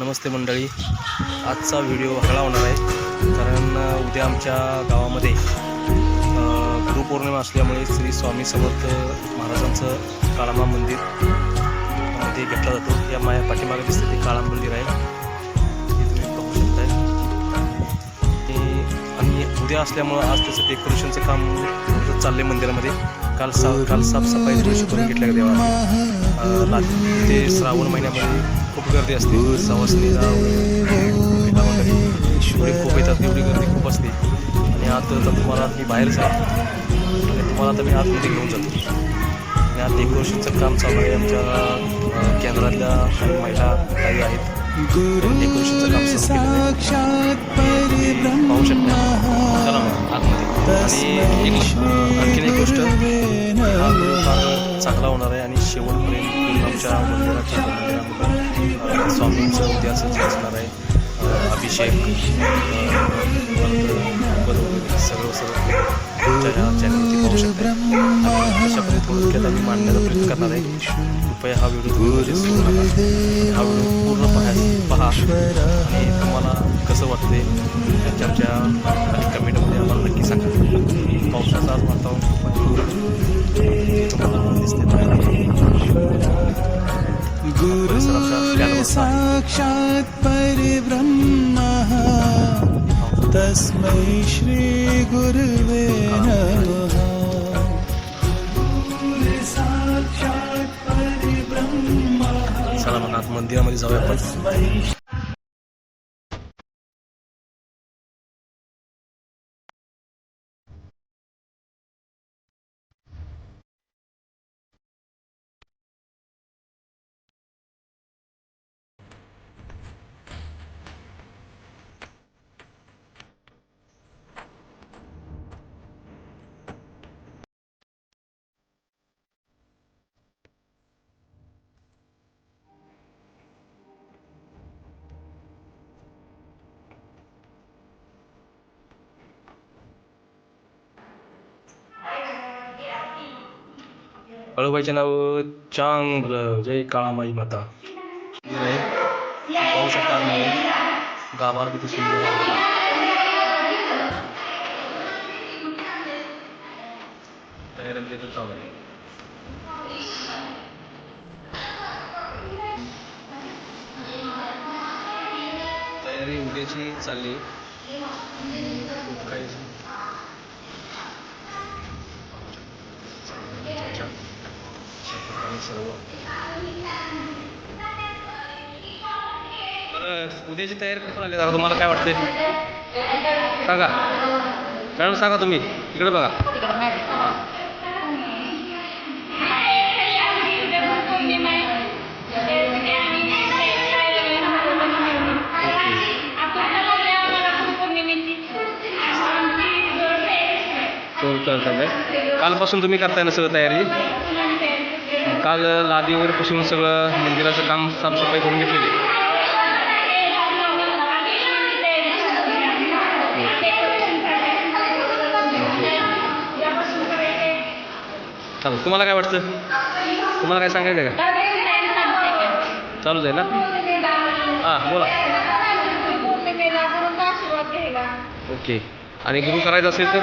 नमस्ते मंडळी. आजचा व्हिडिओ हळा होणार आहे. कारण उद्या आमच्या गावामध्ये गुरुपौर्णिमा असल्यामुळे श्री स्वामी समर्थ महाराजांचं काळामा मंदिर ते घेतला जातो. या माया पाठीमागे दिसते ते काळा मंदिर आहे. हे तुम्ही बघू शकताय. ते आणि उद्या असल्यामुळं आज त्याचं डेकोरेशनचं काम चाललं चाललंय मंदिरामध्ये. काल सा काल साफसफाई करून घेतल्या देवा ते श्रावण महिन्यामध्ये खूप गर्दी असते. सवासणीला भेटा वगैरे एवढी खूप येतात एवढी गर्दी खूप असते. आणि आता तर तुम्हाला मी बाहेर आहे आणि तुम्हाला आता मी आतमध्ये घेऊन जातो. आणि आता डेकोरेशनचं काम चालू आहे. आमच्या केंद्रातल्या काही महिला काही आहेत. डेकोरेशनचं काम पाहू शकता. चला आतमध्ये. आणि एक आणखीन एक गोष्ट. हा फार चांगला होणार आहे. आणि शेवटपर्यंत आमच्या मंदिराच्या मंदिरामध्ये स्वामींचं उद्याचं जे असणार आहे. अभिषेक अ, सगळं सगळं चॅनलवरती पाहू शकता थोडक्यात आम्ही मांडण्याचा प्रयत्न करणार आहे. कृपया हा व्हिडिओ सोडू नका हा व्हिडिओ पूर्ण पाहा पहा. आणि तुम्हाला कसं वाटते त्याच्या आमच्या कमेंटमध्ये आम्हाला नक्की सांगा. पावसाचा आज वातावरण खूप तुम्हाला दिसते आहे. साक्षात् परब्रह्मः तस्मै श्रीगुरुवे नमः साक्षात् परब्रह्मः मंदिरामध्ये जाऊया आपण कळूबाईचे नाव चांगलं जय काळामाई माता. पाहू शकता आम्ही. गाभार किती सुंदर तयारी तिथं चालू आहे. तयारी उद्याची चालली. खूप काही अच्छा. आणि सर्व. उद्याची तयारी कसं झाली जरा तुम्हाला काय वाटते सांगा. मॅडम सांगा तुम्ही. इकडे बघा. करताय कालपासून तुम्ही करताय ना सगळं तयारी? काल लादी वगैरे पुसून सगळं मंदिराचं काम साफसफाई करून घेतलेली चालेल तुम्हाला काय वाटतं? तुम्हाला काय सांगायचं का? चालूच आहे ना? हां बोला. ओके. आणि गुरु करायचं असेल तर?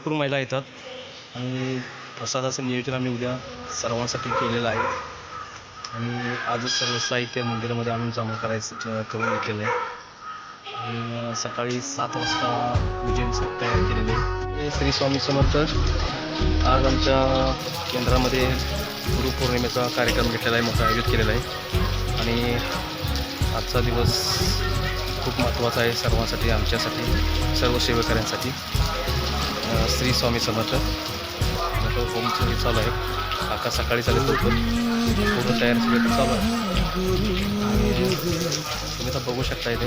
भरपूर महिला येतात. आणि प्रसादाचं नियोजन आम्ही उद्या सर्वांसाठी केलेलं आहे. आणि आजच सर्व साहित्य मंदिरामध्ये आणून जमा करायचं करून घेतलेलं आहे. आणि सकाळी सात वाजता पूजेची तयार केलेले. आहे श्री स्वामी समर्थ. आज आमच्या केंद्रामध्ये गुरुपौर्णिमेचा कार्यक्रम घेतलेला आहे मोठा आयोजित केलेला आहे. आणि आजचा दिवस खूप महत्त्वाचा आहे सर्वांसाठी आमच्यासाठी सर्व सेवेकऱ्यांसाठी. श्री स्वामी समर्थ. मोठं होमचं हे चालू आहे. काका सकाळी चालेल होतो पूर्ण तयार सगळी पण चालू आहे. तुम्ही आता बघू शकता इथे.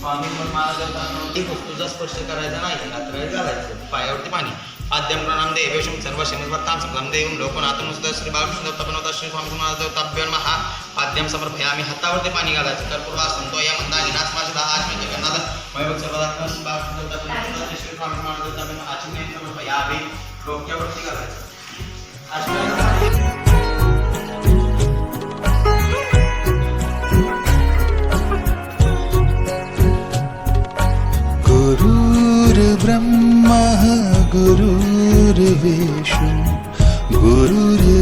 स्वामी एक तुझा स्पर्श करायचा नाही रात्र घालायचं पायावरती पाणी. आद्यम प्रणाम देवेशम सर्व शनिवर्तां सकलं देवं लोकनाथं श्री बालकृष्ण दत्तपनवता श्री स्वामी महादेवताभ्यो नमः आद्यम समर्पयामी हातावरती पाणी घालायचं. कर्पूरवासन तो या मंदानी नाच माझे दहा आत्मे जगन्नाथ श्री समर्पयामी डोक्यावरती घालायचं. अष्टांग गुरुर्ब्रह्मः गुरुर्विष्णु गुरुर्देवो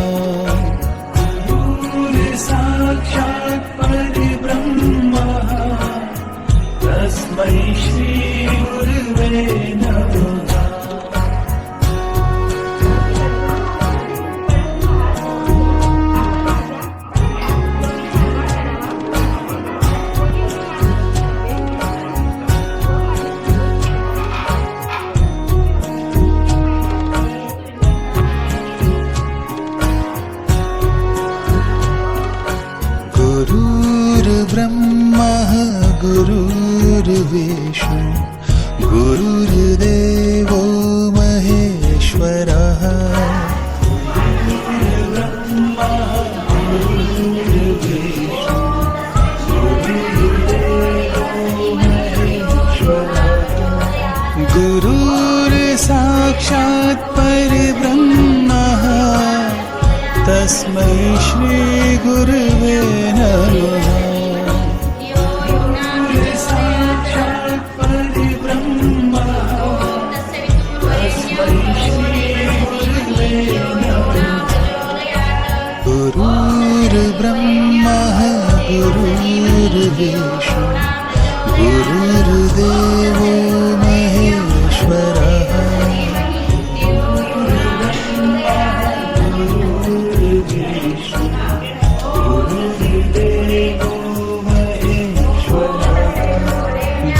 गुरुर्देवो महेश्वरः।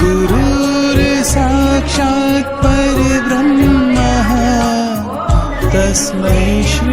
गुरुर्साक्षात् परब्रह्मः तस्मै श्रीगुरुवे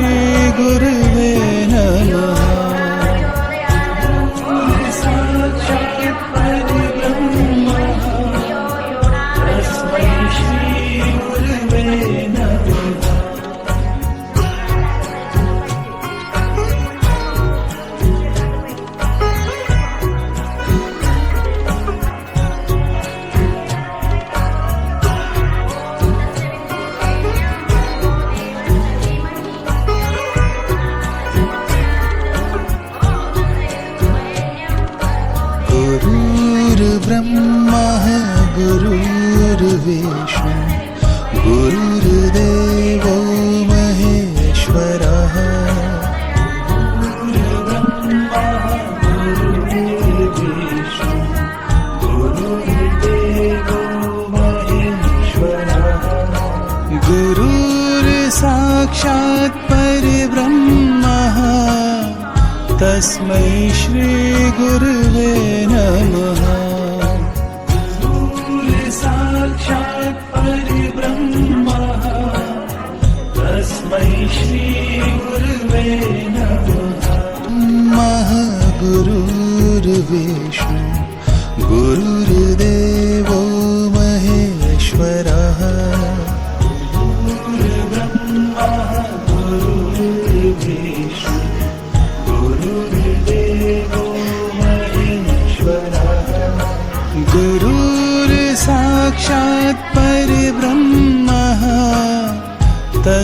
तस्मै श्रीगुरुवे नमः। साक्षात् परिब्रह्म। तस्मै श्री नमः। नमः गुरु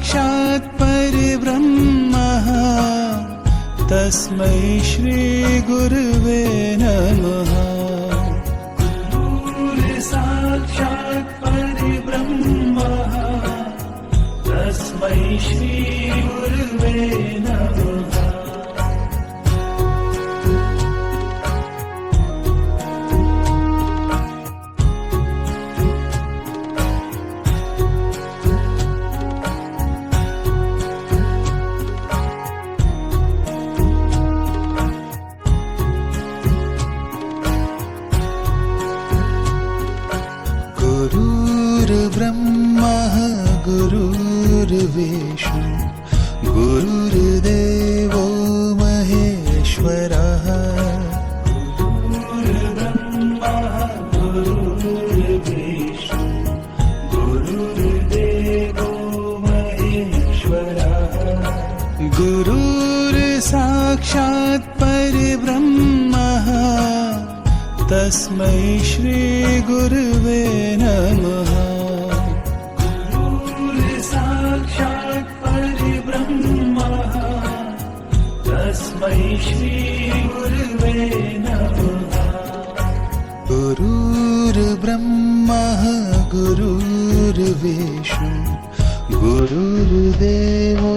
गुरुर्साक्षात् परब्रह्मः। तस्मै श्रीगुरुवे नमः। गुरुर्साक्षात् परब्रह्मः। तस्मै श्रीगुरुवे नमः महेश्वरः गुरुर्साक्षात् परब्रह्मः। तस्मै श्रीगुरुवे नमः गुरुर्ब्रह्मः गुरुर्विष्णु गुरुर्देवो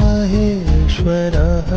महेश्वरः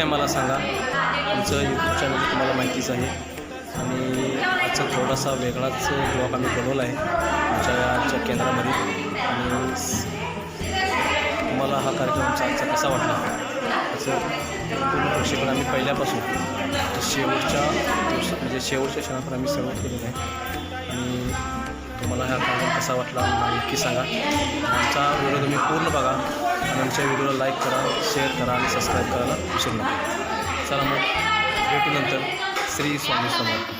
नक्की आम्हाला सांगा. आमचं यूट्यूब चॅनल तुम्हाला माहितीच आहे. आणि आजचा थोडासा वेगळाच ब्लॉग आम्ही बनवला आहे. आमच्या आजच्या केंद्रामध्ये. आणि तुम्हाला हा कार्यक्रम आमचा आजचा कसा वाटला? असं पूर्ण प्रशिक्षण आम्ही पहिल्यापासून. शेवटच्या म्हणजे शेवटच्या क्षणापर्यंत आम्ही सर्व केलेलं आहे. आणि तुम्हाला हा कार्यक्रम कसा वाटला नक्की सांगा. आमचा व्हिडिओ तुम्ही पूर्ण बघा. आणि आमच्या व्हिडिओला लाईक करा शेअर करा आणि सबस्क्राईब करायला विसरू नका. चला मग भेटू नंतर. श्री स्वामी समर्थ.